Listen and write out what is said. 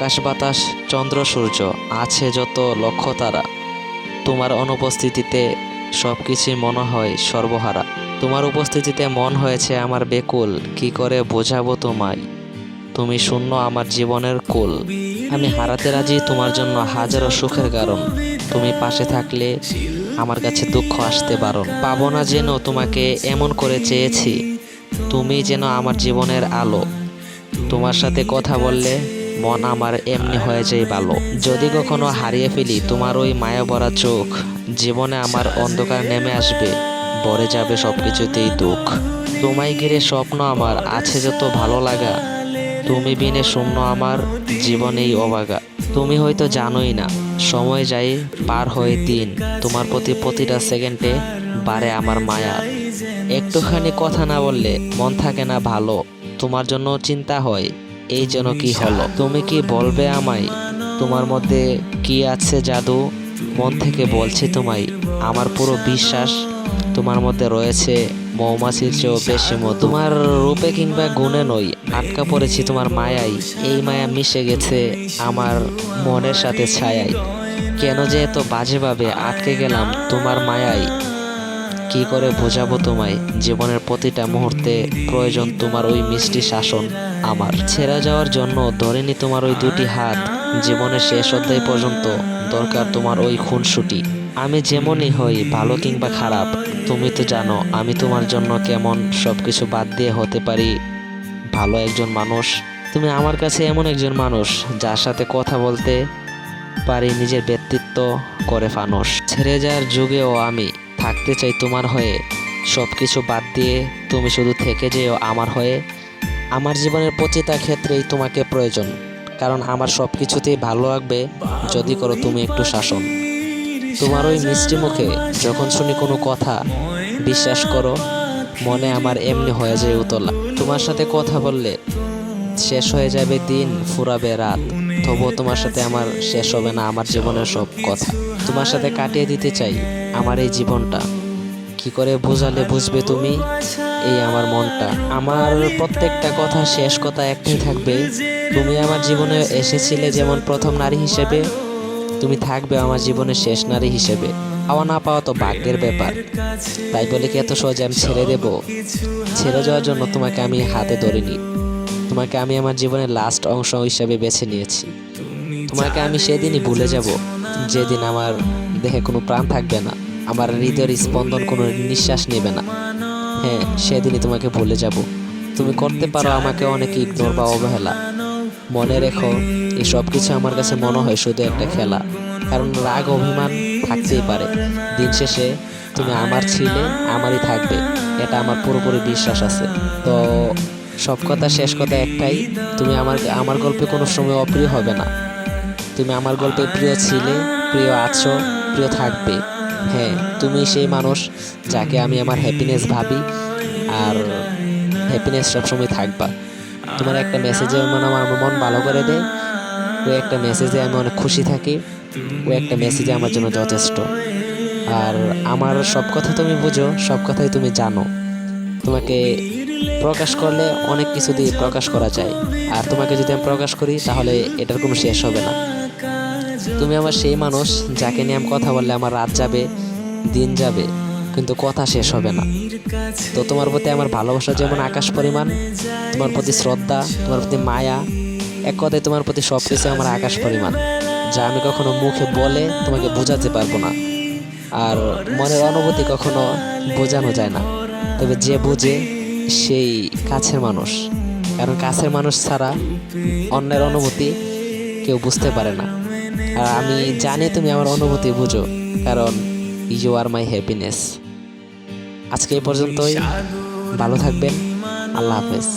আকাশ বাতাস, চন্দ্র সূর্য, আছে যত লক্ষ তারা তোমার অনুপস্থিতিতে সব কিছুই মনে হয় সর্বহারা। তোমার উপস্থিতিতে মন হয়েছে আমার বেকুল, কি করে বোঝাবো তোমায়? তুমি শূন্য আমার জীবনের কুল। আমি হারাতে রাজি তোমার জন্য হাজারো সুখের কারণ। তুমি পাশে থাকলে আমার কাছে দুঃখ আসতে পারো পাবো না যেন তোমাকে এমন করে চেয়েছি। তুমি যেন আমার জীবনের আলো। তোমার সাথে কথা বললে মন আমার এমনি হয়ে যায় ভালো। যদি কখনো হারিয়ে ফেলি, তোমার ওই মায়া ভরা চোখ জীবনে আমার অন্ধকার নেমে আসবে, ভরে যাবে সব কিছুতেই দুঃখ। তোমায় ঘিরে স্বপ্ন আমার আছে যত ভালো লাগা, তুমি বিনে শূন্য আমার জীবনেই অবাগা। তুমি হয়তো জানোই না, সময় যায় পার হয়ে দিন, তোমার প্রতি প্রতিটা সেকেন্ডে বাড়ে আমার মায়া। একটুখানি কথা না বললে মন থাকে না ভালো, তোমার জন্য চিন্তা হয় এই যেন কি হলো? তুমি কি বলবে আমায়? তোমার মধ্যে কি আছে জাদু? মন থেকে বলছি তোমায়, আমার পুরো বিশ্বাস তোমার মধ্যে রয়েছে। মৌমাছির চেয়েও বেশি মধু। তোমার রূপে কিংবা গুণে নই, আটকা পড়েছি তোমার মায়াই এই মায়া মিশে গেছে আমার মনের সাথে ছায়াই কেন যে এত বাজেভাবে আটকে গেলাম তোমার মায়াই কি করে বোঝাবো তোমায়? জীবনের প্রতিটা মুহূর্তে প্রয়োজন তোমার ওই মিষ্টি শাসন আমার। ছেড়ে যাওয়ার জন্য ধরেনি তোমার ওই দুটি হাত। জীবনের শেষ অধ্যায় পর্যন্ত দরকার তোমার ওই খুনসুটি। আমি যেমনই হই, ভালো কিংবা খারাপ, তুমি তো জানো, আমি তোমার জন্য কেমন সব কিছু বাদ দিয়ে হতে পারি। ভালো একজন মানুষ। তুমি আমার কাছে এমন একজন মানুষ, যার সাথে কথা বলতে পারি, নিজের ব্যক্তিত্ব করে ফানুষ ছেড়ে যাওয়ার যুগেও আমি থাকতে চাই তোমার হয়ে। সব কিছু বাদ দিয়ে তুমি শুধু থেকে যেও আমার হয়ে। আমার জীবনের প্রতিটা ক্ষেত্রেই তোমাকে প্রয়োজন, কারণ আমার সব কিছুতেই ভালো লাগবে যদি করো তুমি একটু শাসন। তোমার ওই মিষ্টি মুখে যখন শুনি কোনো কথা, বিশ্বাস করো, মনে আমার এমনি হয়ে যায় উতলা। তোমার সাথে কথা বললে শেষ হয়ে যাবে দিন, ফুরাবে রাত। তবুও তোমার সাথে আমার শেষ হবে না, আমার জীবনের সব কথা। তোমার সাথে কাটিয়ে দিতে চাই আমার এই জীবনটা। কি করে বোঝালে বুঝবে তুমি? এই আমার মনটা। আমার প্রত্যেকটা কথা শেষ কথা একটাই থাকবে। তুমি আমার জীবনে এসেছিলে যেমন প্রথম নারী হিসেবে, তুমি থাকবে আমার জীবনের শেষ নারী হিসেবে। পাওয়া না পাওয়া তো ভাগ্যের ব্যাপার। তাই বলে কি এত সহজে আমি ছেড়ে দেব? ছেড়ে যাওয়ার জন্য তোমাকে আমি হাতে ধরিনি। তোমাকে আমি আমার জীবনের লাস্ট অংশ হিসেবে বেছে নিয়েছি। তোমাকে আমি সেদিনই ভুলে যাব, যেদিন আমার দেহে কোনো প্রাণ থাকবে না। আমার হৃদয়ের স্পন্দন কোনো নিঃশ্বাস নেবে না। হ্যাঁ সেদিনই তোমাকে ভুলে যাব। তুমি করতে পারো আমাকে অনেক ইগনোর বা অবহেলা। মনে রেখো, এই সব কিছু আমার কাছে মনে হয় শুধু একটা খেলা। কারণ রাগ, অভিমান থাকতেই পারে। দিন শেষে তুমি আমার ছিলে, আমারই থাকবে। এটা আমার পুরোপুরি বিশ্বাস আছে। তো সব কথা, শেষ কথা একটাই, তুমি আমার আমার গল্পে কোনো সময় অপ্রিয় হবে না। তুমি আমার গল্পে প্রিয় ছিলে, প্রিয় আছো, প্রিয় থাকবে। হ্যাঁ তুমি সেই মানুষ যাকে আমি আমার হ্যাপিনেস ভাবি আর হ্যাপিনেস সবসময় থাকবা। তোমার একটা মেসেজে মানে আমার মন ভালো করে দেয় ওই একটা মেসেজে আমি অনেক খুশি থাকি, ওই একটা মেসেজে আমার জন্য যথেষ্ট। আর আমার সব কথা তুমি বুঝো, সব কথাই তুমি জানো। তোমাকে প্রকাশ করলে অনেক কিছু দিয়ে প্রকাশ করা যায়। আর তোমাকে যদি আমি প্রকাশ করি, তাহলে এটার কোনো শেষ হবে না। তুমি আমার সেই মানুষ যাকে নিয়ে আমি কথা বললে আমার রাত যাবে, দিন যাবে, কিন্তু কথা শেষ হবে না। তো তোমার প্রতি আমার ভালোবাসা যেমন আকাশ পরিমাণ, তোমার প্রতি শ্রদ্ধা, তোমার প্রতি মায়া, এক কথায় তোমার প্রতি সব কিছু আমার আকাশ পরিমাণ, যা আমি কখনো মুখে বলে তোমাকে বোঝাতে পারব না। আর মনের অনুভূতি কখনো বোঝানো যায় না। তবে যে বুঝে সেই কাছের মানুষ। কারণ কাছের মানুষ ছাড়া অন্যের অনুভূতি কেউ বুঝতে পারে না। আমি জানি তুমি আমার অনুভূতি বুঝো, কারণ ইউ আর মাই হ্যাপিনেস আজকে এই পর্যন্তই, ভালো থাকবেন, আল্লাহ হাফেজ।